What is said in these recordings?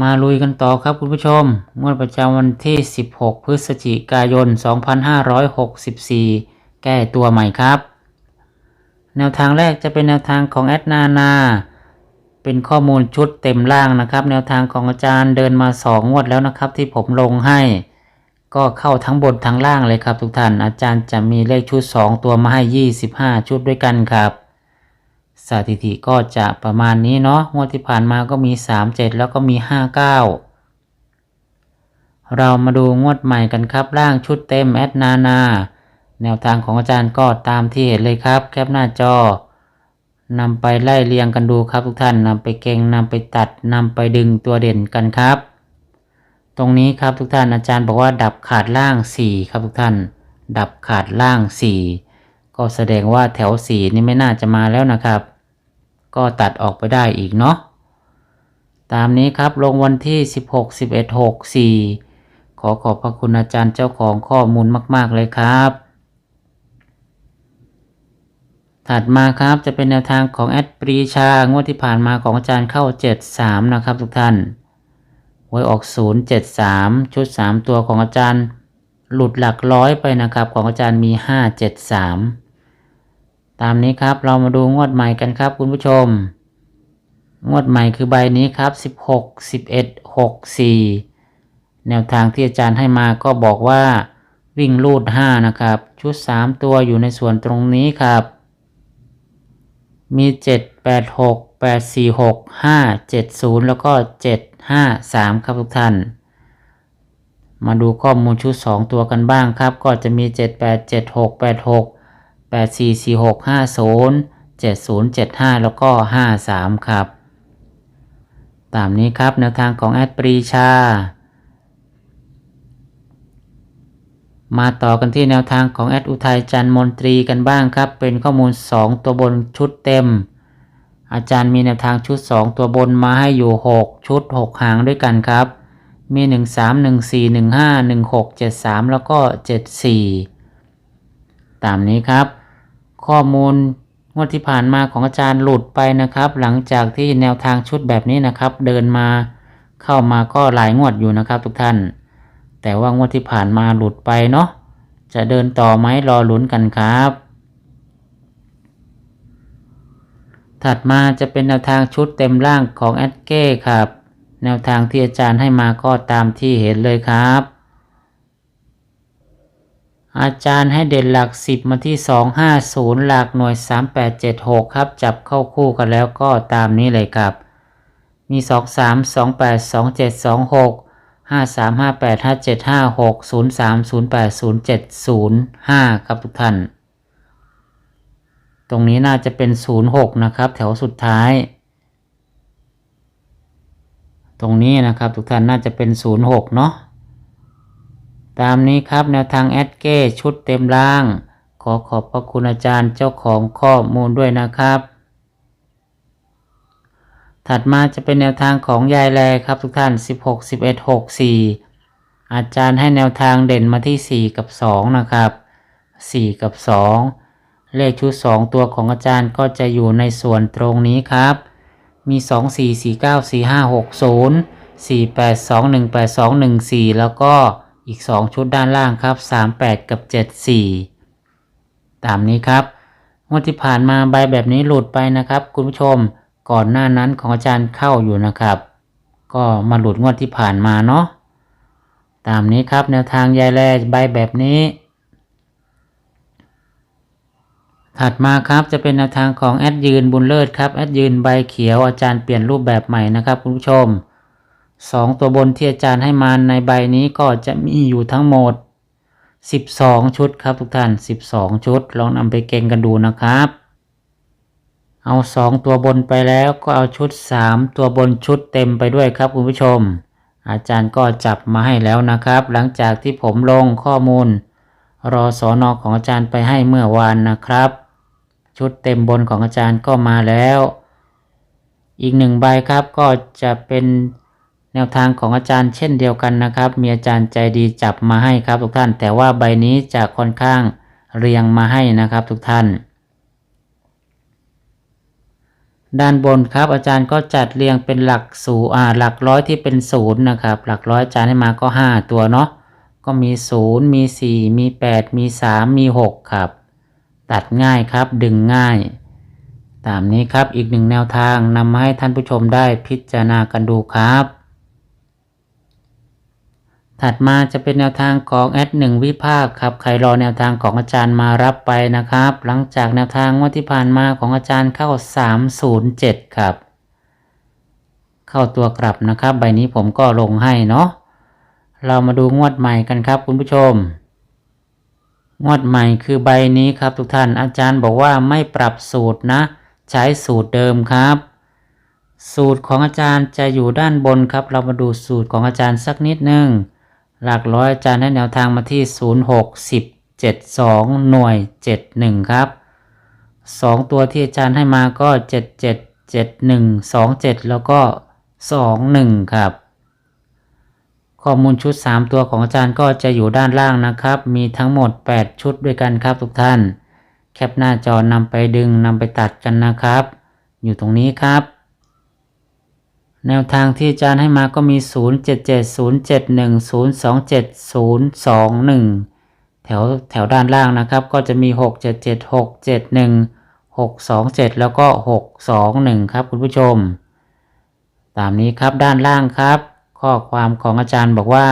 มาลุยกันต่อครับคุณผู้ชม งวดประจำวันที่ 16 พฤศจิกายน 2564 แก้ตัวใหม่ครับ แนวทางแรกจะเป็นแนวทางของแอดนานา เป็นข้อมูลชุดเต็มล่างนะครับ แนวทางของอาจารย์เดินมา 2 งวดแล้วนะครับ ที่ผมลงให้ ก็เข้าทั้งบนทั้งล่างเลยครับทุกท่าน อาจารย์จะมีเลขชุด 2 ตัวมาให้ 25 ชุดด้วยกันครับ สถิติก็จะประมาณนี้เนาะงวดที่ผ่านมาก็มี 37 แล้วก็มี 59 เรามาดูงวดใหม่กันครับร่างชุดเต็มแอดนานา แนวทางของอาจารย์ก็ตามที่เห็นเลยครับ แคปหน้าจอนำไปไล่เรียงกันดูครับทุกท่านนำไปเก่งนำไปตัดนำไปดึงตัวเด่นกันครับ ตรงนี้ครับทุกท่านอาจารย์บอกว่าดับขาดล่าง 4 ครับทุกท่าน ดับขาดล่าง 4 ก็แสดงว่าแถว 4 นี่ไม่น่าจะมาแล้วนะครับ ก็ตัดออกไปได้อีกเนาะตามนี้ครับลงวันที่ 16 11 6 4 ขอขอบพระคุณอาจารย์เจ้าของข้อมูลมาก ๆ เลยครับ ถัดมาครับจะเป็นแนวทางของแอดปรีชางวดที่ผ่านมาของอาจารย์เข้า 73 นะครับทุกท่านหวยออก 073 ชุด 3 ตัวของอาจารย์หลุดหลักร้อยไปนะครับ ของอาจารย์มี 573 ตามนี้ครับเรามาดูงวดใหม่กันครับคุณผู้ชม งวดใหม่คือใบนี้ครับ 16 11 6 4 แนวทางที่อาจารย์ให้มาก็บอกว่าวิ่งลูด 5 นะครับ ชุด 3 ตัวอยู่ในส่วนตรงนี้ครับ มี 7 8 6 8 4 6 5 7 0 แล้วก็ 7 5 3 ครับทุกท่าน มาดูข้อมูลชุด 2 ตัวกันบ้างครับ ก็จะมี 7 8 7 6 8 6 8 4 4 6 5 0 7 0 7 5 แล้วก็ 5 3 ครับ ตามนี้ครับแนวทางของแอดปรีชา มาต่อกันที่แนวทางของแอดอุทัยจันทร์มนตรีกันบ้างครับ เป็นข้อมูล 2 ตัวบนชุดเต็ม อาจารย์มีแนวทางชุด 2 ตัวบนมาให้อยู่ 6 ชุด 6 หางด้วยกันครับ มี 1 3 1 4 1 5 1 6 7 3 แล้วก็ 74 ตามนี้ครับ ข้อมูลงวดที่ผ่านมาของอาจารย์หลุดไปนะครับ หลังจากที่แนวทางชุดแบบนี้นะครับ เดินมาเข้ามาก็หลายงวดอยู่นะครับ ทุกท่าน แต่ว่างวดที่ผ่านมาหลุดไปเนาะจะเดินต่อไหมรอลุ้นกันครับ ถัดมาจะเป็นแนวทางชุดเต็มร่างของแอดเก้ครับ แนวทางที่อาจารย์ให้มาก็ตามที่เห็นเลยครับ อาจารย์ให้เด่นหลัก 10 มาที่ 250 หลักหน่วย 3876 ครับ จับเข้าคู่กันแล้วก็ตามนี้เลยครับ มี 23 28 27 26 53 58 57 56 03 08 07 05 ครับทุกท่าน ตรงนี้น่าจะเป็น 06 นะครับ แถวสุดท้าย ตรงนี้นะครับทุกท่านน่าจะเป็น 06 เนาะ ตามนี้ครับแนวทางแอดเก้ชุดเต็มร่าง ขอขอบพระคุณอาจารย์เจ้าของข้อมูลด้วยนะครับ ถัดมาจะเป็นแนวทางของยายแลครับทุกท่าน 16 11 6 4 อาจารย์ให้แนวทางเด่นมาที่ 4 กับ 2 นะครับ 4 กับ 2 เลขชุด 2 ตัวของอาจารย์ก็จะอยู่ในส่วนตรงนี้ครับ มี 2 4 4 9 4 5 6 0 4 8 2 1 8 2 1 4 แล้วก็ อีก 2 ชุดด้านล่างครับ 38 กับ 74 ตามนี้ครับงวดที่ผ่านมาใบแบบนี้หลุดไปนะครับ คุณผู้ชมก่อนหน้านั้นของอาจารย์เข้าอยู่นะครับ ก็มาหลุดงวดที่ผ่านมาเนาะตามนี้ครับแนวทางยายแลใบแบบนี้ ถัดมาครับจะเป็นแนวทางของแอดยืนบุญเลิศครับแอดยืนใบเขียวอาจารย์เปลี่ยนรูปแบบใหม่นะครับ คุณผู้ชม สองตัวบนที่อาจารย์ให้มาในใบนี้ก็จะมีอยู่ทั้งหมด 12 ชุดครับทุกท่าน 12 ชุด ลองนำไปเก่งกันดูนะครับ เอา 2 ตัวบนไปแล้วก็เอาชุด 3 ตัวบนชุดเต็มไปด้วยครับคุณผู้ชม อาจารย์ก็จับมาให้แล้วนะครับ หลังจากที่ผมลงข้อมูล รอสอนอของอาจารย์ไปให้เมื่อวานนะครับ ชุดเต็มบนของอาจารย์ก็มาแล้ว อีกหนึ่งใบครับก็จะเป็น แนวทางของอาจารย์เช่นเดียวกันนะครับ มีอาจารย์ใจดีจับมาให้ครับทุกท่าน แต่ว่าใบนี้จะค่อนข้างเรียงมาให้นะครับทุกท่าน ด้านบนครับอาจารย์ก็จัดเรียงเป็นหลักสูอ่าหลักร้อยที่เป็นศูนย์นะครับ หลักร้อยอาจารย์ให้มาก็ 5 ตัวเนาะ ก็มี 0 มี 4 มี 8 มี 3 มี 6 ครับ ตัดง่ายครับดึงง่ายตามนี้ครับอีกหนึ่งแนวทางนำมาให้ท่านผู้ชมได้พิจารณากันดูครับ ถัดมาจะเป็นแนวทางของแอดหนึ่งวิภาคครับใครรอแนวทางของอาจารย์มารับไปนะครับ หลังจากแนวทางงวดที่ผ่านมาของอาจารย์เข้า 307 ครับ เข้าตัวกลับนะครับ ใบนี้ผมก็ลงให้เนาะเรามาดูงวดใหม่กันครับคุณผู้ชม งวดใหม่คือใบนี้ครับทุกท่านอาจารย์บอกว่าไม่ปรับสูตรนะ ใช้สูตรเดิมครับ สูตรของอาจารย์จะอยู่ด้านบนครับ เรามาดูสูตรของอาจารย์สักนิดหนึ่ง หลักร้อยอาจารย์ให้แนวทางมาที่ 0 6 10 7 2 หน่วย 71 ครับ 2 ตัวที่อาจารย์ให้มาก็ 77 71 27 แล้วก็ 21 ครับ ข้อมูลชุด 3 ตัวของอาจารย์ก็จะอยู่ด้านล่างนะครับ มีทั้งหมด 8 ชุดด้วยกันครับทุกท่าน แคปหน้าจอนำไปดึงนำไปตัดกันนะครับ อยู่ตรงนี้ครับ แนวทางที่อาจารย์ให้มาก็มี 0 7 7 0 7 1 0 2 7 0 2 1 แถวแถวด้านล่างนะครับ ก็จะมี 6 7 7 6 7 1 6 2 7 แล้วก็ 6 2 1 ครับคุณผู้ชม ตามนี้ครับด้านล่างครับ ข้อความของอาจารย์บอกว่า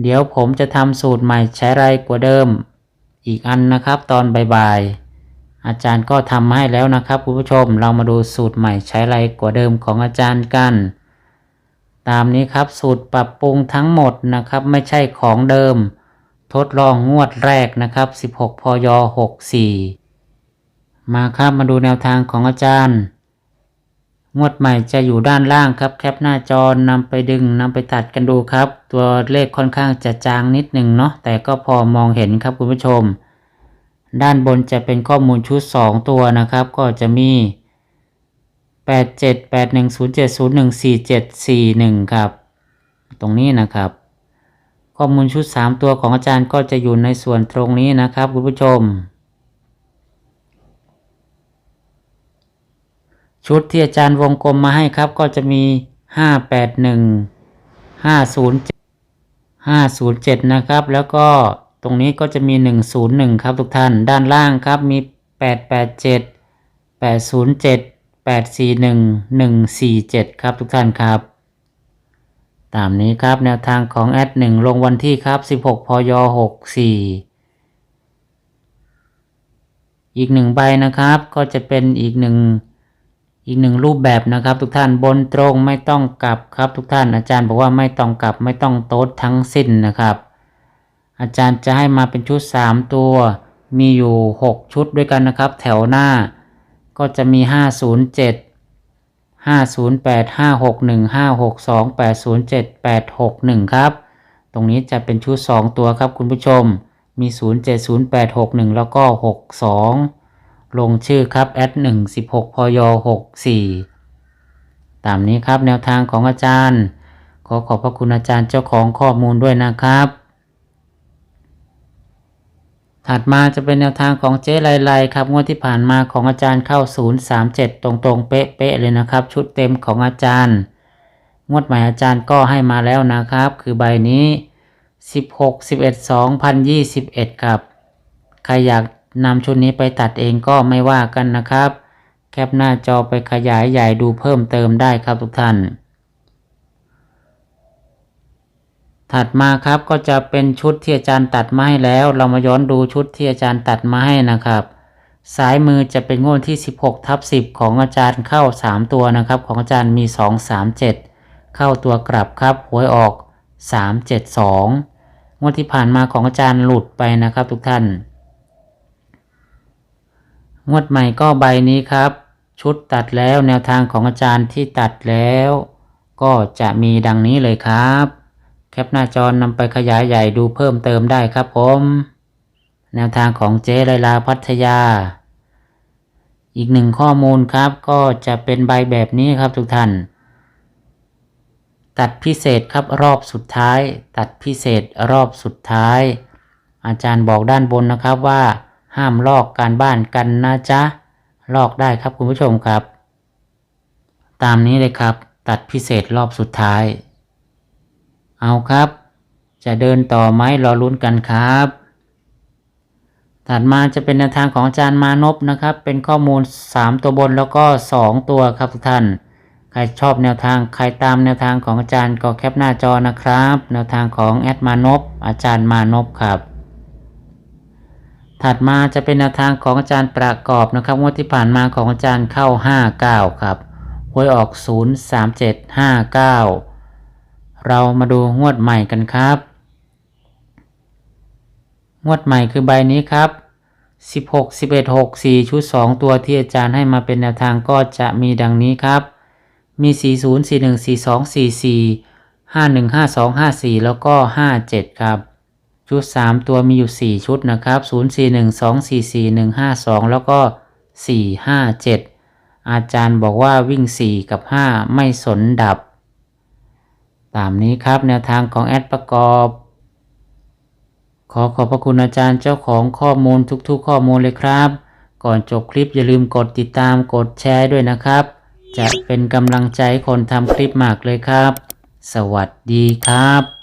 เดี๋ยวผมจะทำสูตรใหม่ใช้ไรกว่าเดิม อีกอันนะครับตอนบ่ายๆ อาจารย์ก็ทำให้แล้วนะครับคุณผู้ชมเรามาดูสูตรใหม่ใช้ไรกว่าเดิมของอาจารย์กัน ตามนี้ครับสูตรปรับปรุงทั้งหมดนะครับ ไม่ใช่ของเดิม ทดลองงวดแรกนะครับ 16พย64 มาครับมาดูแนวทางของอาจารย์ งวดใหม่จะอยู่ด้านล่างครับ แคปหน้าจอนำไปดึงนำไปตัดกันดูครับ ตัวเลขค่อนข้างจะจางนิดหนึ่งเนาะแต่ก็พอมองเห็นครับคุณผู้ชม ด้านบนจะเป็นข้อมูลชุด 2 ตัวนะครับ ก็จะมี 87 81 07 01 47 41 ครับ ตรงนี้นะครับ ข้อมูลชุด 3 ตัวของอาจารย์ก็จะอยู่ในส่วนตรงนี้นะครับคุณผู้ชม ชุดที่อาจารย์วงกลมมาให้ครับ ก็จะมี 581 507 507 นะครับ แล้วก็ ตรงนี้ก็จะมี 101 ครับทุกท่าน ด้านล่างครับมี 887 807 841 147 ครับทุกท่านครับ ตามนี้ครับแนวทางของแอด1ลงวันที่ครับ 16 พย 64อีกหนึ่งใบนะครับก็จะเป็นอีกหนึ่งอีกหนึ่งรูปแบบนะครับ ทุกท่านบนตรงไม่ต้องกลับครับทุกท่านอาจารย์บอกว่าไม่ต้องกลับไม่ต้องโต๊ดทั้งสิ้นนะครับ อาจารย์จะให้มาเป็นชุด 3 ตัว มีอยู่ 6 ชุดด้วยกันนะครับ แถวหน้า ก็จะมี 507 508 561 562 807 861 ครับ ตรงนี้จะเป็นชุด 2 ตัวครับคุณผู้ชม มี 070861 แล้วก็ 62 ลงชื่อครับแอด1 16พย64 ตามนี้ครับแนวทางของอาจารย์ ขอขอบพระคุณอาจารย์เจ้าของข้อมูลด้วยนะครับ ถัดมาจะเป็นแนวทางของเจ๊ไลไลครับงวดที่ผ่านมาของอาจารย์เข้า 037 ตรงๆ เป๊ะๆเลยนะครับ ชุดเต็มของอาจารย์ งวดใหม่อาจารย์ก็ให้มาแล้วนะครับ คือใบนี้ 16 11 2021 ครับ ใครอยากนำชุดนี้ไปตัดเองก็ไม่ว่ากันนะครับ แคปหน้าจอไปขยายใหญ่ดูเพิ่มเติมได้ครับทุกท่าน ถัดมาครับก็จะเป็นชุดที่อาจารย์ตัดมาให้แล้ว เรามาย้อนดูชุดที่อาจารย์ตัดมาให้นะครับซ้ายมือจะเป็นงวดที่ 16ทับ10 ของอาจารย์เข้า 3 ตัวนะครับ ของอาจารย์มี 2 3 7 เข้าตัวกลับครับหวยออก 3 7 2 งวดที่ผ่านมาของอาจารย์หลุดไปนะครับทุกท่าน งวดใหม่ก็ใบนี้ครับ ชุดตัดแล้วแนวทางของอาจารย์ที่ตัดแล้วกก็จะมีดังนี้เลยครับ แคปหน้าจอนำไปขยายใหญ่ดูเพิ่มเติมได้ครับผม แนวทางของเจ๊ไลลาพัทยา อีกหนึ่งข้อมูลครับ ก็จะเป็นใบแบบนี้ครับทุกท่าน ตัดพิเศษครับรอบสุดท้าย ตัดพิเศษรอบสุดท้าย อาจารย์บอกด้านบนนะครับว่า ห้ามลอกการบ้านกันนะจ๊ะ ลอกได้ครับคุณผู้ชมครับ ตามนี้เลยครับ ตัดพิเศษรอบสุดท้าย เอาครับ จะเดินต่อไหมรอลุ้นกันครับ ถัดมาจะเป็นแนวทางของอาจารย์มานพนะครับ เป็นข้อมูล 3 ตัวบนแล้วก็ 2 ตัวครับทุกท่าน ใครชอบแนวทางใครตามแนวทางของอาจารย์ก็แคปหน้าจอนะครับ แนวทางของแอดมานพอาจารย์มานพครับถัดมาจะเป็นแนวทางของอาจารย์ประกอบนะครับงวดที่ผ่านมาของอาจารย์เข้า 59 ครับหวยออก 03759 เรามาดูงวดใหม่กันครับ งวดใหม่คือใบนี้ครับ 16 11 6 4 ชุด 2 ตัวที่อาจารย์ให้มาเป็นแนวทางก็จะมีดังนี้ครับ มี 40 41 42 44 51 52 54 แล้วก็ 57 ครับ ชุด 3 ตัวมีอยู่ 4 ชุดนะครับ 041 244 152 แล้วก็ 457 อาจารย์บอกว่าวิ่ง 4 กับ 5 ไม่สนดับ ตามนี้ครับแนวทางของแอดประกอบ ขอขอบพระคุณอาจารย์เจ้าของข้อมูลทุกๆ ข้อมูลเลยครับ ก่อนจบคลิปอย่าลืมกดติดตามกดแชร์ด้วยนะครับ จะเป็นกำลังใจคนทำคลิปมากเลยครับ สวัสดีครับ